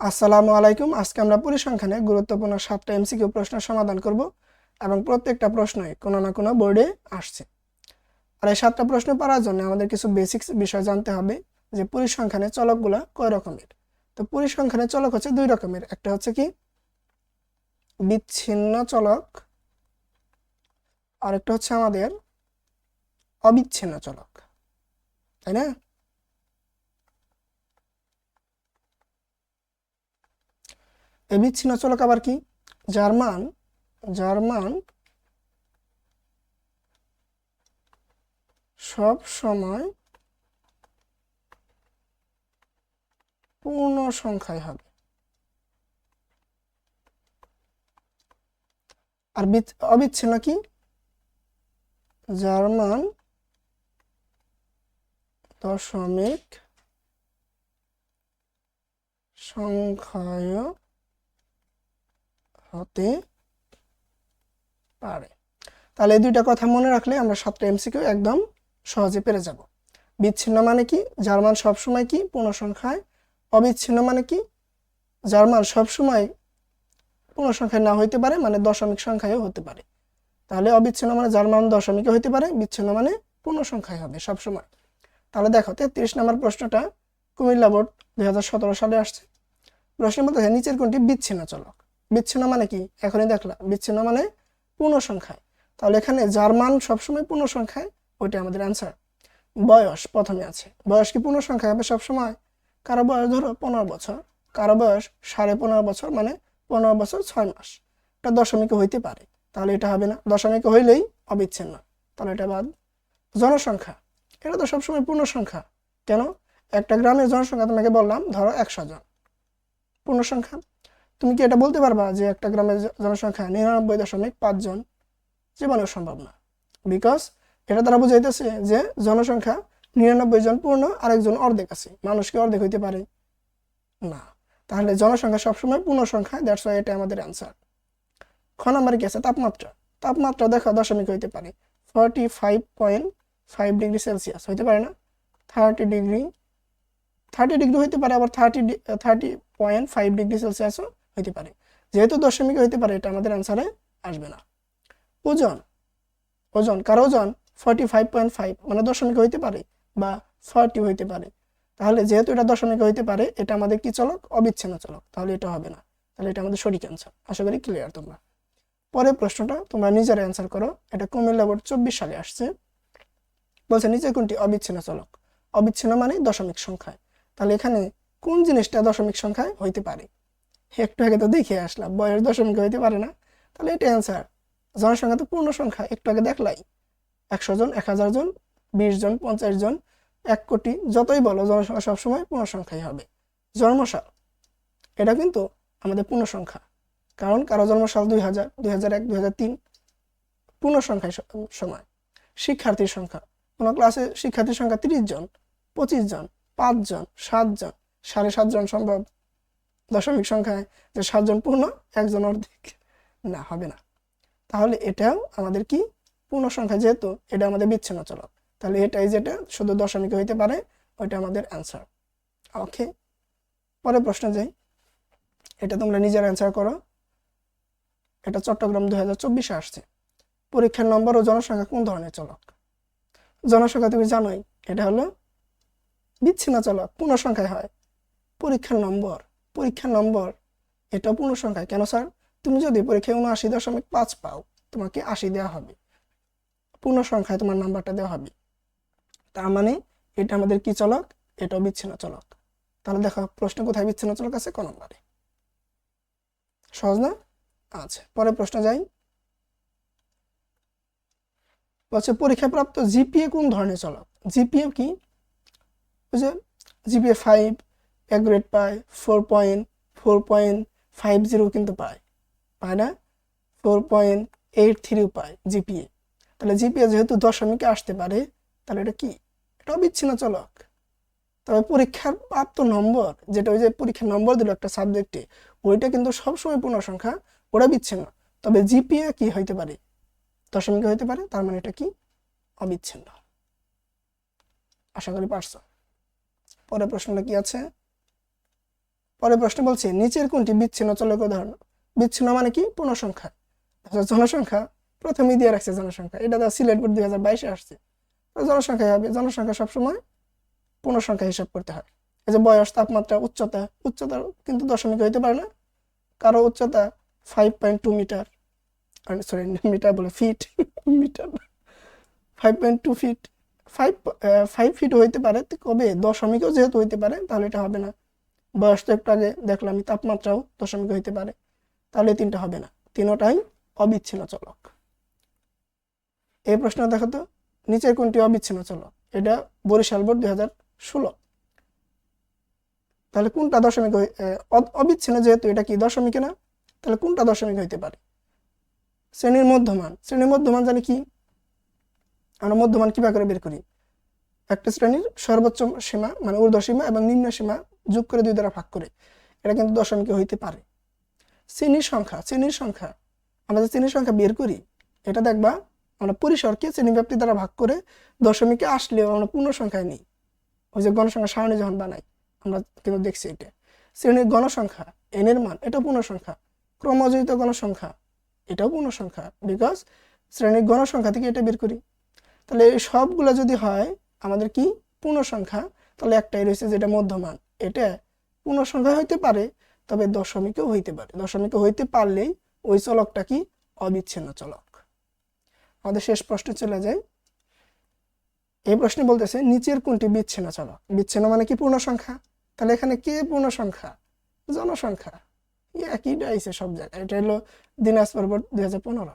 আসসালামু আলাইকুম। আজকে আমরা পরিসংখ্যানে গুরুত্বপূর্ণ সাতটা এমসিকিউ প্রশ্ন সমাধান করব এবং প্রত্যেকটা প্রশ্নই কোনো না কোনো বোর্ডে আসছে। আর এই সাতটা প্রশ্ন পারার জন্য আমাদের কিছু বেসিক্স বিষয় জানতে হবে যে পরিসংখ্যানে চলকগুলো কয় রকমের? তো পরিসংখ্যানে চলক হচ্ছে দুই রকমের। একটা হচ্ছে কি? বিচ্ছিন্ন চলক। আর একটা হচ্ছে আমাদের অবিচ্ছিন্ন চলক। তাই না? এই বিচ্ছিন্ন চলক আবার কি? যার মান যার মান সব সময় পূর্ণ সংখ্যায় হবে। আর বিচ- অবিচ্ছিন্ন কি? যার মান দশমিক সংখ্যায় হতে পারে। তাহলে এই দুইটা কথা মনে রাখলে আমরা সাতটা এমসিকিউ একদম সহজে পেরে যাব। বিচ্ছিন্ন মানে কি? জার্মান মান সবসময় কি? পূর্ণ সংখ্যায় অবিচ্ছিন্ন মানে কি? জার্মান মান সবসময় পূর্ণ সংখ্যায় না হইতে পারে মানে দশমিক সংখ্যায়ও হতে পারে। তাহলে অবিচ্ছিন্ন মানে জার্মান মান দশমিকে হইতে পারে, বিচ্ছিন্ন মানে পূর্ণ সংখ্যায় হবে সবসময়। তাহলে দেখো, তেত্রিশ নম্বর প্রশ্নটা কুমিল্লা বোর্ড দুই হাজার সতেরো সালে আসছে। প্রশ্নের মধ্যে নিচের কোনটি বিচ্ছিন্ন চলক? বিচ্ছিন্ন মানে কি? এখনই দেখলাম বিচ্ছিন্ন মানে পূর্ণ সংখ্যায় তাহলে এখানে যার মান সবসময় পূর্ণ সংখ্যায় ওইটা আমাদের অ্যান্সার বয়স প্রথমে আছে। বয়স কি পূর্ণ সংখ্যা হবে সবসময়? কারও বয়স ধরো পনেরো বছর। কারও বয়স সাড়ে পনেরো বছর মানে পনেরো বছর ছয় মাস। এটা দশমিকে হইতে পারে। তাহলে এটা হবে না। দশমিকে হইলেই অবিচ্ছিন্ন। তাহলে এটা বাদ। জনসংখ্যা। এটা তো সবসময় পূর্ণ সংখ্যা কেন? একটা গ্রামের জনসংখ্যা তোমাকে বললাম, ধরো একশো জন। পূর্ণ সংখ্যা তুমি কি এটা বলতে পারবা যে একটা গ্রামের জনসংখ্যা নিরানব্বই দশমিক পাঁচজন জীবনেও সম্ভব না। বিকজ এটা তারা বুঝাইতেছে যে জনসংখ্যা নিরানব্বই জন পূর্ণ, আরেকজন অর্ধেক আছে। মানুষকে অর্ধেক হইতে পারে? না। তাহলে জনসংখ্যা সবসময় পূর্ণ সংখ্যা ওয়াই এটা আমাদের অ্যান্সার খ নম্বরে কি আছে? তাপমাত্রা। তাপমাত্রা দেখো দশমিক হইতে পারে। Forty five point five degree Celsius হইতে পারে না। থার্টি ডিগ্রি থার্টি ডিগ্রি হইতে পারে, আবার thirty thirty point five degree সেলসিয়াসও হইতে পারে। যেহেতু দশমিক হইতে পারে, এটা আমাদের অ্যান্সারে আসবে না। ওজন ওজন, কার ওজন? ফর্টি ফাইভ পয়েন্ট ফাইভ মানে দশমিক হইতে পারে বা ফর্টি হইতে পারে। তাহলে যেহেতু এটা দশমিক হইতে পারে, এটা আমাদের কি চলক? অবিচ্ছিন্ন চলক। তাহলে এটা হবে না। তাহলে এটা আমাদের সঠিক অ্যান্সার আশা করি ক্লিয়ার তোমরা। পরের প্রশ্নটা, তোমরা নিজের অ্যান্সার করো। এটা কুমিল্লা বোর্ড চব্বিশ সালে আসছে। বলছে, নিচে কোনটি অবিচ্ছিন্ন চলক? অবিচ্ছিন্ন মানে দশমিক সংখ্যায়। তাহলে এখানে কোন জিনিসটা দশমিক সংখ্যায় হইতে পারে? একটু আগে তো দেখে আসলাম, বয়স দশমিক হইতে পারে না। তাহলে এটা অ্যান্সার জনসংখ্যা তো পূর্ণ সংখ্যা, একটু আগে দেখলাই। একশো জন, এক হাজার জন, বিশ জন, পঞ্চাশ জন, এক কোটি, যতই বলো, জনসংখ্যা সবসময় পূর্ণ সংখ্যাই হবে। জন্মসাল, এটা কিন্তু আমাদের পূর্ণ সংখ্যা। কারণ কারও জন্মসাল দুই হাজার দুই হাজার এক, দুই হাজার তিন, পূর্ণ সংখ্যায় সময়। শিক্ষার্থীর সংখ্যা, কোনো ক্লাসে শিক্ষার্থীর সংখ্যা তিরিশ জন, পঁচিশ জন পাঁচজন সাতজন সাড়ে সাতজন সম্ভব দশমিক সংখ্যায় যে সাতজন পূর্ণ, একজন অর্ধেক। না, হবে না। তাহলে এটাও আমাদের কি? পূর্ণ সংখ্যা যেহেতু, এটা আমাদের বিচ্ছিন্ন চলক। তাহলে এটাই যেটা শুধু দশমিক হইতে পারে, ওইটা আমাদের অ্যান্সার ওকে পরের প্রশ্ন যাই। এটা তোমরা নিজের অ্যান্সার করো। এটা চট্টগ্রাম দু হাজার চব্বিশে আসছে। পরীক্ষার নম্বর ও জনসংখ্যা কোন ধরনের চলক? জনসংখ্যা তুমি জানোই, এটা হলো বিচ্ছিন্ন চলক, পূর্ণ সংখ্যায় হয়। পরীক্ষার নম্বর পরীক্ষার নম্বর, এটা পূর্ণ সংখ্যায় কেন স্যার? তুমি যদি পরীক্ষায় উনআশি দশমিক পাঁচ পাও, তোমাকে আশি দেওয়া হবে। পূর্ণ সংখ্যায় তোমার নাম্বারটা দেওয়া হবে। তার মানে এটা আমাদের কি চলক? এটাও বিচ্ছিন্ন চলক। তাহলে দেখো, প্রশ্ন কোথায় বিচ্ছিন্ন চলক আছে? ক নম্বরে। সহজ না? আচ্ছা পরে প্রশ্ন যাই। বলছে, পরীক্ষাপ্রাপ্ত জিপিএ কোন ধরনের চলক? জিপিএ কি? যে জিপিএ ফাইভ এক পায় four point four point five zero কিন্তু পায়। পায় না? ফোর পয়েন্ট এইট থ্রিও পায় জিপিএ তাহলে জিপিএ যেহেতু দশমিকে আসতে পারে, তাহলে এটা কি? এটা বিচ্ছিন্ন চলক। তবে পরীক্ষার প্রাপ্ত নম্বর, যেটা ওই যে পরীক্ষার নম্বর দিল একটা সাবজেক্টে ওইটা কিন্তু সবসময় পূর্ণ সংখ্যা ওটা বিচ্ছিন্ন। তবে জিপিএ কি হইতে পারে? দশমিকে হইতে পারে, তার মানে এটা কি? অবিচ্ছিন্ন। আশা করি পারছ। পরের প্রশ্নটা কি আছে? পরের প্রশ্ন বলছে নিচের কোনটি বিচ্ছিন্ন চলক উদাহরণ বিচ্ছিন্ন মানে কি? পূর্ণ সংখ্যা আচ্ছা, জনসংখ্যা প্রথমেই দিয়ে রাখছে জনসংখ্যা। এটা তো সিলেট বোর্ড দুই হাজার বাইশে আসছে। তো জনসংখ্যা হবে জনসংখ্যা সবসময় পূর্ণ সংখ্যা হিসাব করতে হয়। এই যে বয়স তাপমাত্রা উচ্চতা উচ্চতা কিন্তু দশমিক হইতে পারে না। কারও উচ্চতা five point two metre sorry metre বলে feet metre five point two feet five five feet হইতে পারে কবে দশমিকও যেহেতু হইতে পারে তাহলে এটা হবে না। বয়স তো একটু আগে দেখলাম তাপমাত্রাও দশমিক হইতে পারে। তাহলে তিনটা হবে না। তিনোটাই অবিচ্ছিন্ন চলক। এই প্রশ্ন দেখো তো, নিচের কোনটি অবিচ্ছিন্ন চলক? এটা বরিশাল বোর্ড দুই হাজার ষোলো। তাহলে কোনটা দশমিক অবিচ্ছিন্ন যেহেতু এটা কি দশমিকে না? তাহলে কোনটা দশমিক হইতে পারে? শ্রেণির মধ্যমান। শ্রেণির মধ্যমান জানি কি? আমরা মধ্যমান কীভাবে করে বের করি? একটা শ্রেণির সর্বোচ্চ সীমা মানে ঊর্ধ্ব সীমা এবং নিম্ন সীমা যোগ করে দুই দ্বারা ভাগ করে। এটা কিন্তু দশমিকে হইতে পারে। শ্রেণির সংখ্যা শ্রেণির সংখ্যা। আমরা যে শ্রেণির সংখ্যা বের করি, এটা দেখবা আমরা পরিসরকে শ্রেণীব্যাপ্তি দ্বারা ভাগ করে দশমিকে আসলেও আমরা পূর্ণ সংখ্যায় নিই। ওই যে গণসংখ্যা সারণী যখন বানাই, আমরা কিন্তু দেখছি এটা। শ্রেণির গণসংখ্যা এনের মান এটা পূর্ণ সংখ্যা ক্রমজয়িত গণসংখ্যা এটাও পূর্ণ সংখ্যা বিকজ শ্রেণির গণসংখ্যা থেকে এটা বের করি। তাহলে সবগুলো যদি হয় আমাদের কি? পূর্ণ সংখ্যা তাহলে একটাই রয়েছে যেটা মধ্যমান। এটা পূর্ণ সংখ্যা হইতে পারে, তবে দশমিকও হইতে পারে। দশমিকে হইতে পারলেই ওই চলকটা কি? অবিচ্ছিন্ন চলক। আমাদের শেষ প্রশ্নে চলে যায় এই প্রশ্নে বলতেছে, নিচের কোনটি বিচ্ছিন্ন চলক? বিচ্ছিন্ন মানে কি পূর্ণ সংখ্যা তাহলে এখানে কে পূর্ণ সংখ্যা জনসংখ্যা একইটা আইছে সব জায়গায়। এটা হলো দিনাজপুর দুই হাজার পনেরো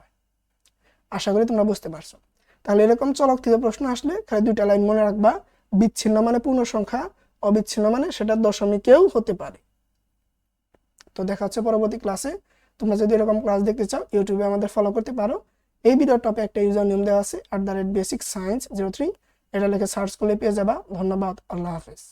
আশা করি তোমরা বুঝতে পারছ। তাহলে এরকম চলক থেকে প্রশ্ন আসলে খালি দুইটা লাইন মনে রাখবা। বিচ্ছিন্ন মানে পূর্ণ সংখ্যা অবিচ্ছিন্ন মানে সেটা দশমিকেও হতে পারে। তো দেখা হচ্ছে পরবর্তী ক্লাসে। তোমরা যদি এরকম ক্লাস দেখতে চাও, ইউটিউবে আমাদের ফলো করতে পারো। এই ভিডিওর টপে একটা ইউজার নিয়ম দেওয়া আছে at the rate basic science zero three এটা লেখে সার্চ করলে পেয়ে যাবা। ধন্যবাদ, আল্লাহ হাফেজ।